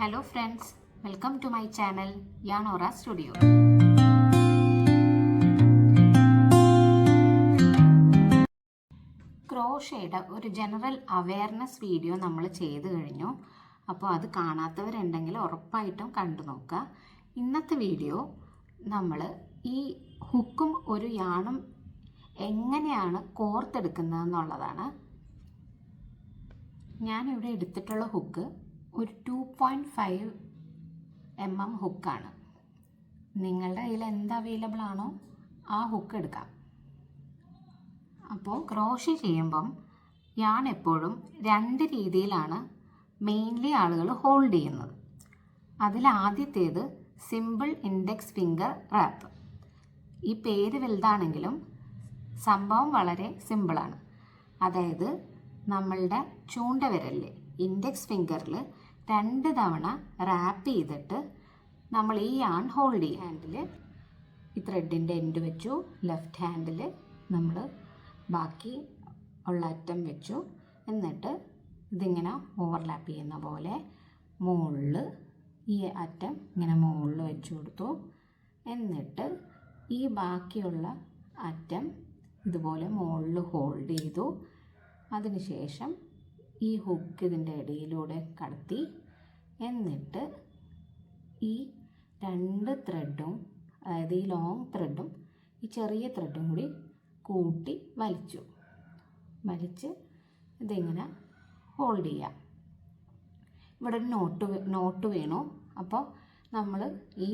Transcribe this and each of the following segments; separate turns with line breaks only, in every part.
Hello friends welcome to my channel യാണോറ studio ക്രോഷയുടെ ഒരു general awareness video നമ്മൾ ചെയ്ത് കഴിഞ്ഞു. അപ്പോൾ അത് കാണാത്തവരുണ്ടെങ്കിൽ ഉറപ്പായിട്ടും കണ്ടു നോക്കുക. ഇന്നത്തെ വീഡിയോ നമ്മൾ ഈ ഹുക്കും ഒരു യാണും എങ്ങനെയാണ് കോർത്തെടുക്കുന്നത് എന്നുള്ളതാണ് ഞാനിവിടെ എടുത്തിട്ടുള്ള ഹുക്ക് ഒരു two point five M M ഹുക്കാണ് നിങ്ങളുടെ കയ്യിൽ എന്ത് അവൈലബിൾ ആണോ ആ ഹുക്ക് എടുക്കാം. അപ്പോൾ ക്രോഷി ചെയ്യുമ്പം ഞാൻ എപ്പോഴും രണ്ട് രീതിയിലാണ് മെയിൻലി ആളുകൾ ഹോൾഡ് ചെയ്യുന്നത്. അതിൽ ആദ്യത്തേത് സിമ്പിൾ ഇൻഡെക്സ് ഫിംഗർ റാപ്പ് ഈ പേര് വലുതാണെങ്കിലും സംഭവം വളരെ സിമ്പിളാണ് അതായത് നമ്മളുടെ ചൂണ്ടവിരലിൽ ഇൻഡെക്സ് ഫിംഗറിൽ രണ്ട് തവണ റാപ്പ് ചെയ്തിട്ട് നമ്മൾ ഈ ആൺ ഹോൾഡ് ഹാൻഡിൽ ഈ ത്രെഡിന്റെ എൻഡ് വെച്ചു ലെഫ്റ്റ് ഹാൻഡിൽ നമ്മൾ ബാക്കി ഉള്ള അറ്റം വെച്ചു. എന്നിട്ട് ഇതിങ്ങനെ ഓവർലാപ്പ് ചെയ്യുന്ന പോലെ മുകളിൽ ഈ അറ്റം ഇങ്ങനെ മുകളിൽ വെച്ചു കൊടുത്തു. എന്നിട്ട് ഈ ബാക്കിയുള്ള അറ്റം ഇതുപോലെ മുകളിൽ ഹോൾഡ് ചെയ്തു. അതിനുശേഷം ഈ ഹുക്ക് ഇതിന്റെ ഇടയിലൂടെ കടത്തി എന്നിട്ട് ഈ രണ്ട് ത്രെഡും അതായത് ഈ ലോങ് ത്രെഡും ഈ ചെറിയ ത്രെഡും കൂടി കൂട്ടി വലിച്ചു. വലിച്ച് ഇതിങ്ങനെ ഹോൾഡ് ചെയ്യാം. ഇവിടെ നോട്ട് നോട്ട് വീണു. അപ്പോൾ നമ്മൾ ഈ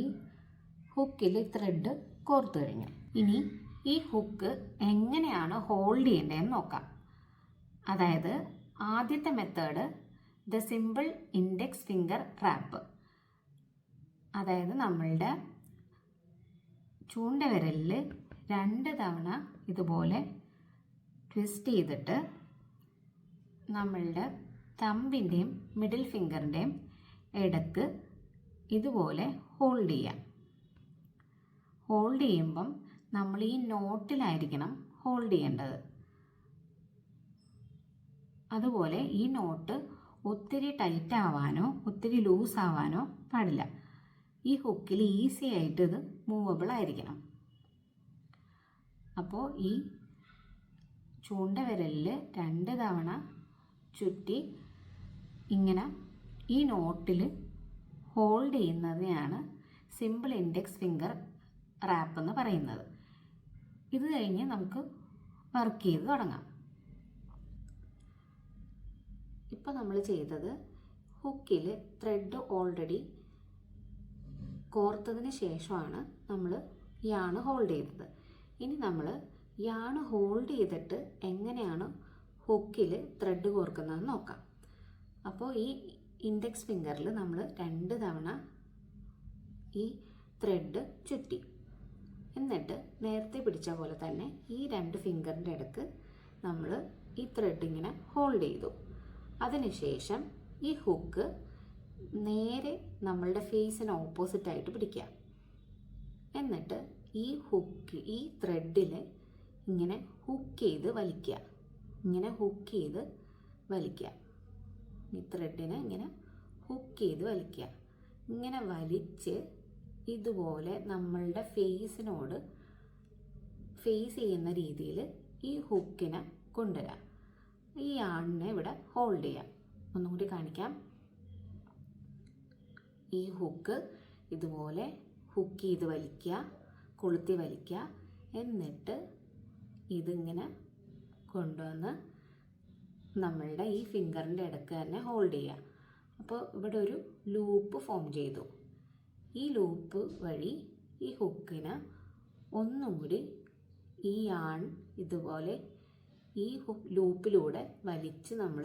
ഹുക്കിൽ ത്രെഡ് കോർത്തു കഴിഞ്ഞു. ഇനി ഈ ഹുക്ക് എങ്ങനെയാണ് ഹോൾഡ് ചെയ്യേണ്ടതെന്ന് നോക്കാം. അതായത് ആദ്യത്തെ method the simple index finger wrap അതായത് നമ്മളുടെ ചൂണ്ടവിരലിൽ രണ്ട് തവണ ഇതുപോലെ ട്വിസ്റ്റ് ചെയ്തിട്ട് നമ്മളുടെ തമ്പിന്റെയും മിഡിൽ ഫിംഗറിന്റെയും ഇടയ്ക്ക് ഇതുപോലെ ഹോൾഡ് ചെയ്യാം. ഹോൾഡ് ചെയ്യുമ്പം നമ്മൾ ഈ നോട്ടിലായിരിക്കണം ഹോൾഡ് ചെയ്യേണ്ടത്. അതുപോലെ ഈ നോട്ട് ഒത്തിരി ടൈറ്റ് ആവാനോ ഒത്തിരി ലൂസ് ആവാനോ പാടില്ല. ഈ ഹുക്കിൽ ഈസി ആയിട്ട് ഇത് മൂവബിൾ ആയിരിക്കണം. അപ്പോൾ ഈ ചൂണ്ട വിരലിൽ രണ്ട് തവണ ചുറ്റി ഇങ്ങനെ ഈ നോട്ടിൽ ഹോൾഡ് ചെയ്യുന്നതിനെയാണ് സിമ്പിൾ ഇൻഡെക്സ് ഫിംഗർ റാപ്പ് എന്ന് പറയുന്നത്. ഇത് കഴിഞ്ഞ് നമുക്ക് വർക്ക് ചെയ്ത് തുടങ്ങാം. ഇപ്പോൾ നമ്മൾ ചെയ്തത് ഹുക്കിൽ ത്രെഡ് ഓൾറെഡി കോർത്തതിന് ശേഷമാണ് നമ്മൾ യാണ് ഹോൾഡ് ചെയ്തത്. ഇനി നമ്മൾ യാണ് ഹോൾഡ് ചെയ്തിട്ട് എങ്ങനെയാണ് ഹുക്കിൽ ത്രെഡ് കോർക്കുന്നതെന്ന് നോക്കാം. അപ്പോൾ ഈ ഇൻഡെക്സ് ഫിംഗറിൽ നമ്മൾ രണ്ട് തവണ ഈ ത്രെഡ് ചുറ്റി. എന്നിട്ട് നേരത്തെ പിടിച്ച പോലെ തന്നെ ഈ രണ്ട് ഫിംഗറിന്റെ ഇടയ്ക്ക് നമ്മൾ ഈ ത്രെഡ് ഇങ്ങനെ ഹോൾഡ് ചെയ്തു. അതിനുശേഷം ഈ ഹുക്ക് നേരെ നമ്മളുടെ ഫേസിന് ഓപ്പോസിറ്റായിട്ട് പിടിക്കുക. എന്നിട്ട് ഈ ഹുക്ക് ഈ ത്രെഡിൽ ഇങ്ങനെ ഹുക്ക് ചെയ്ത് വലിക്കുക. ഇങ്ങനെ ഹുക്ക് ചെയ്ത് വലിക്കുക. ഈ ത്രെഡിനെ ഇങ്ങനെ ഹുക്ക് ചെയ്ത് വലിക്കുക. ഇങ്ങനെ വലിച്ച് ഇതുപോലെ നമ്മളുടെ ഫേസിനോട് ഫേസ് ചെയ്യുന്ന രീതിയിൽ ഈ ഹുക്കിനെ കൊണ്ടുവരാം. ഈ ആണിനെ ഇവിടെ ഹോൾഡ് ചെയ്യാം. ഒന്നുകൂടി കാണിക്കാം. ഈ ഹുക്ക് ഇതുപോലെ ഹുക്ക് ചെയ്ത് വലിക്കുക കൊളുത്തി വലിക്കുക. എന്നിട്ട് ഇതിങ്ങനെ കൊണ്ടുവന്ന് നമ്മളുടെ ഈ ഫിംഗറിന്റെ ഇടയ്ക്ക് തന്നെ ഹോൾഡ് ചെയ്യുക. അപ്പോൾ ഇവിടെ ഒരു ലൂപ്പ് ഫോം ചെയ്തു. ഈ ലൂപ്പ് വഴി ഈ ഹുക്കിന് ഒന്നും കൂടി ഈ ആൺ ഇതുപോലെ ഈ ലൂപ്പിലൂടെ വലിച്ച് നമ്മൾ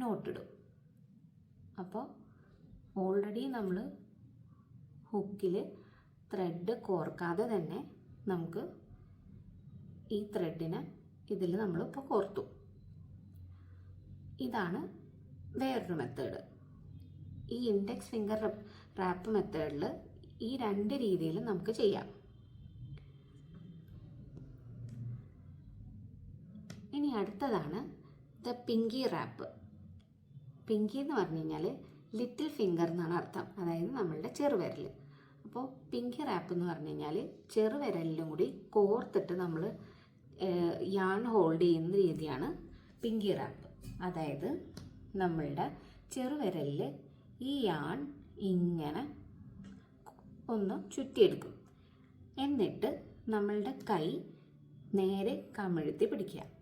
നോട്ടിടും. അപ്പോൾ ഓൾറെഡി നമ്മൾ ഹുക്കിൽ ത്രെഡ് കോർക്കാതെ തന്നെ നമുക്ക് ഈ ത്രെഡിനെ ഇതിൽ നമ്മൾ ഇപ്പോൾ കോർത്തു. ഇതാണ് വേറൊരു മെത്തേഡ്. ഈ ഇൻഡെക്സ് ഫിംഗർ റാപ്പ് മെത്തേഡിൽ ഈ രണ്ട് രീതിയിലും നമുക്ക് ചെയ്യാം ഇനി അടുത്തതാണ് ദ പിങ്കി റാപ്പ്. പിങ്കി എന്ന് പറഞ്ഞു കഴിഞ്ഞാൽ ലിറ്റിൽ ഫിംഗർ എന്നാണ് അർത്ഥം. അതായത് നമ്മളുടെ ചെറുവിരൽ അപ്പോൾ പിങ്കി റാപ്പ് എന്ന് പറഞ്ഞു കഴിഞ്ഞാൽ ചെറുവിരലിലും കൂടി കോർത്തിട്ട് നമ്മൾ യാൺ ഹോൾഡ് ചെയ്യുന്ന രീതിയാണ് പിങ്കി റാപ്പ്. അതായത് നമ്മളുടെ ചെറുവിരലിൽ ഈ യാൺ ഇങ്ങനെ ഒന്ന് ചുറ്റിയെടുക്കും. എന്നിട്ട് നമ്മളുടെ കൈ നേരെ കമിഴ്ത്തി പിടിക്കുക.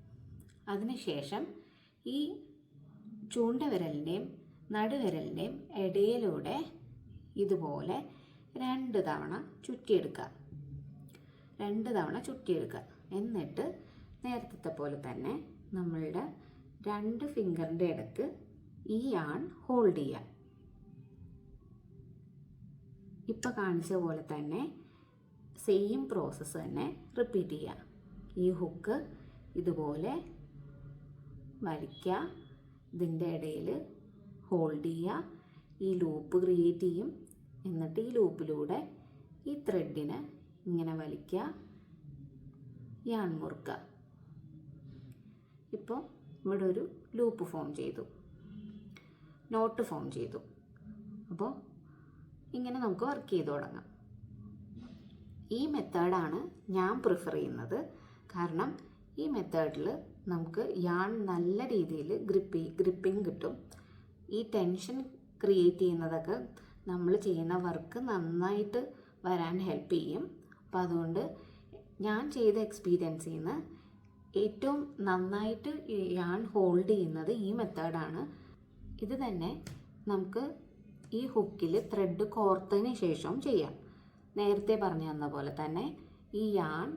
അതിനുശേഷം ഈ ചൂണ്ടവിരലിന്റെയും നടുവിരലിന്റെയും ഇടയിലൂടെ ഇതുപോലെ രണ്ട് തവണ ചുറ്റിയെടുക്കുക. രണ്ട് തവണ ചുറ്റിയെടുക്കുക. എന്നിട്ട് നേരത്തെ പോലെ തന്നെ നമ്മളുടെ രണ്ട് ഫിംഗറിന്റെ ഇടയ്ക്ക് ഈ ആൺ ഹോൾഡ് ചെയ്യുക. ഇപ്പം കാണിച്ച പോലെ തന്നെ സെയിം പ്രോസസ്സ് തന്നെ റിപ്പീറ്റ് ചെയ്യുക. ഈ ഹുക്ക് ഇതുപോലെ വലിക്കുക. ഇതിന്റെ ഇടയിൽ ഹോൾഡ് ചെയ്യുക. ഈ ലൂപ്പ് ക്രിയേറ്റ് ചെയ്യും. എന്നിട്ട് ഈ ലൂപ്പിലൂടെ ഈ ത്രെഡിനെ ഇങ്ങനെ വലിക്കുക. യാൺ മുറുക്കുക ഇപ്പോൾ ഇവിടെ ഒരു ലൂപ്പ് ഫോം ചെയ്തു. നോട്ട് ഫോം ചെയ്തു. അപ്പോൾ ഇങ്ങനെ നമുക്ക് വർക്ക് ചെയ്ത് തുടങ്ങാം. ഈ മെത്തേഡാണ് ഞാൻ പ്രിഫർ ചെയ്യുന്നത്. കാരണം ഈ മെത്തേഡിൽ നമുക്ക് യാൺ നല്ല രീതിയിൽ ഗ്രിപ്പി ഗ്രിപ്പിംഗ് കിട്ടും. ഈ ടെൻഷൻ ക്രിയേറ്റ് ചെയ്യുന്നതൊക്കെ നമ്മൾ ചെയ്യുന്ന വർക്ക് നന്നായിട്ട് വരാൻ ഹെൽപ്പ് ചെയ്യും. അപ്പോൾ അതുകൊണ്ട് ഞാൻ ചെയ്ത എക്സ്പീരിയൻസിൽ നിന്ന് ഏറ്റവും നന്നായിട്ട് യാൺ ഹോൾഡ് ചെയ്യുന്നത് ഈ മെത്തേഡാണ് ഇത് തന്നെ നമുക്ക് ഈ ഹുക്കിൽ ത്രെഡ് കോർത്തതിന് ശേഷവും ചെയ്യാം. നേരത്തെ പറഞ്ഞു തന്ന പോലെ തന്നെ ഈ യാൺ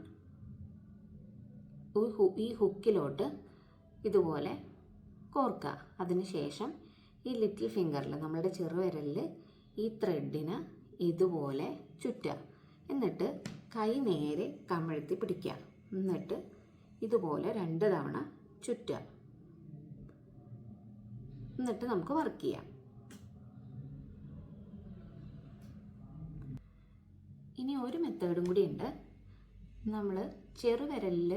ഈ ഹുക്കിലോട്ട് ഇതുപോലെ കോർക്കുക അതിനുശേഷം ഈ ലിറ്റിൽ ഫിംഗറിൽ നമ്മുടെ ചെറുവിരലിൽ ഈ ത്രെഡിന് ഇതുപോലെ ചുറ്റുക. എന്നിട്ട് കൈ നേരെ കമഴ്ത്തി പിടിക്കുക. എന്നിട്ട് ഇതുപോലെ രണ്ട് തവണ ചുറ്റുക. എന്നിട്ട് നമുക്ക് വർക്ക് ചെയ്യാം. ഇനി ഒരു മെത്തേഡും കൂടി ഉണ്ട്. നമ്മൾ ചെറുവിരലിൽ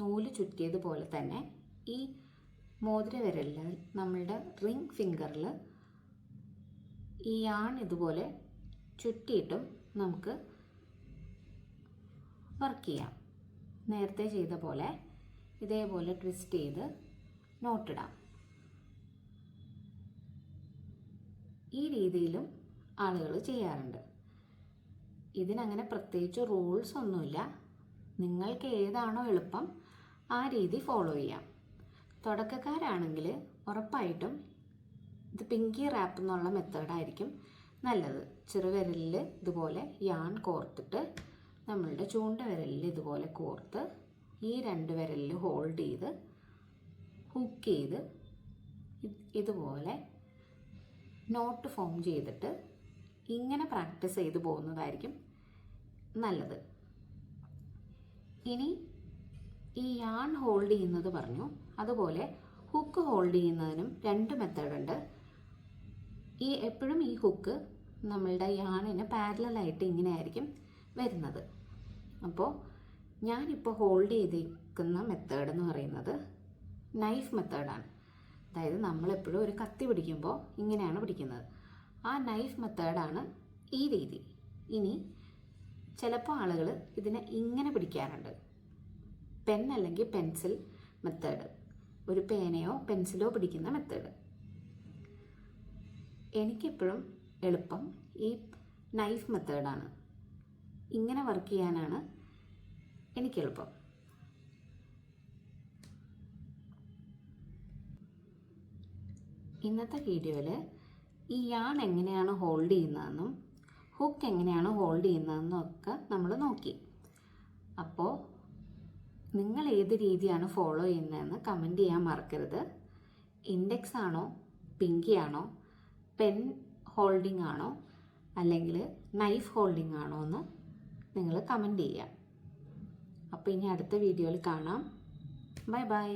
നൂൽ ചുറ്റിയതുപോലെ തന്നെ ഈ മോതിരവിരലിൽ നമ്മളുടെ റിംഗ് ഫിംഗറിൽ ഈ യാൺ ഇതുപോലെ ചുറ്റിയിട്ടും നമുക്ക് വർക്ക് ചെയ്യാം. നേരത്തെ ചെയ്ത പോലെ ഇതേപോലെ ട്വിസ്റ്റ് ചെയ്ത് നോട്ടിടാം ഈ രീതിയിലും ആളുകൾ ചെയ്യാറുണ്ട്. ഇതിനങ്ങനെ പ്രത്യേകിച്ച് റൂൾസ് ഒന്നുമില്ല. നിങ്ങൾക്ക് ഏതാണോ എളുപ്പം ആ രീതി ഫോളോ ചെയ്യാം. തുടക്കക്കാരാണെങ്കിൽ ഉറപ്പായിട്ടും ഇത് പിങ്കി റാപ്പ് എന്നുള്ള മെത്തേഡായിരിക്കും നല്ലത്. ചെറുവിരലിൽ ഇതുപോലെ യാൺ കോർത്തിട്ട് നമ്മളുടെ ചൂണ്ട വിരലിൽ ഇതുപോലെ കോർത്ത് ഈ രണ്ട് വിരലിൽ ഹോൾഡ് ചെയ്ത് ഹുക്ക് ചെയ്ത് ഇതുപോലെ നോട്ട് ഫോം ചെയ്തിട്ട് ഇങ്ങനെ പ്രാക്ടീസ് ചെയ്ത് പോകുന്നതായിരിക്കും നല്ലത്. ഇനി ഈ യാൺ ഹോൾഡ് ചെയ്യുന്നത് പറഞ്ഞു. അതുപോലെ ഹുക്ക് ഹോൾഡ് ചെയ്യുന്നതിനും രണ്ട് മെത്തേഡ് ഉണ്ട്. ഈ എപ്പോഴും ഈ ഹുക്ക് നമ്മളുടെ യാണിന് പാരലായിട്ട് ഇങ്ങനെ ആയിരിക്കും വരുന്നത്. അപ്പോൾ ഞാനിപ്പോൾ ഹോൾഡ് ചെയ്തിരിക്കുന്ന മെത്തേഡ് എന്ന് പറയുന്നത് നൈഫ് മെത്തേഡാണ് അതായത് നമ്മളെപ്പോഴും ഒരു കത്തി പിടിക്കുമ്പോൾ ഇങ്ങനെയാണ് പിടിക്കുന്നത്. ആ നൈഫ് മെത്തേഡാണ് ഈ രീതി. ഇനി ചിലപ്പോൾ ആളുകൾ ഇതിനെ ഇങ്ങനെ പിടിക്കാറുണ്ട്. പെൻ അല്ലെങ്കിൽ പെൻസിൽ മെത്തേഡ് ഒരു പേനയോ പെൻസിലോ പിടിക്കുന്ന മെത്തേഡ് എനിക്കെപ്പോഴും എളുപ്പം ഈ നൈഫ് മെത്തേഡാണ് ഇങ്ങനെ വർക്ക് ചെയ്യാനാണ് എനിക്കെളുപ്പം. ഇന്നത്തെ വീഡിയോയിൽ ഈ യാൺ എങ്ങനെയാണ് ഹോൾഡ് ചെയ്യുന്നതെന്നും ഹുക്ക് എങ്ങനെയാണ് ഹോൾഡ് ചെയ്യുന്നതെന്നും ഒക്കെ നമ്മൾ നോക്കി. അപ്പോൾ നിങ്ങൾ ഏത് രീതിയാണ് ഫോളോ ചെയ്യുന്നതെന്ന് കമന്റ് ചെയ്യാൻ മറക്കരുത്. ഇൻഡെക്സ് ആണോ പിങ്കി ആണോ പെൻ ഹോൾഡിംഗ് ആണോ അല്ലെങ്കിൽ നൈഫ് ഹോൾഡിംഗ് ആണോ എന്ന് നിങ്ങൾ കമന്റ് ചെയ്യുക അപ്പോൾ ഇനി അടുത്ത വീഡിയോയിൽ കാണാം. Bye bye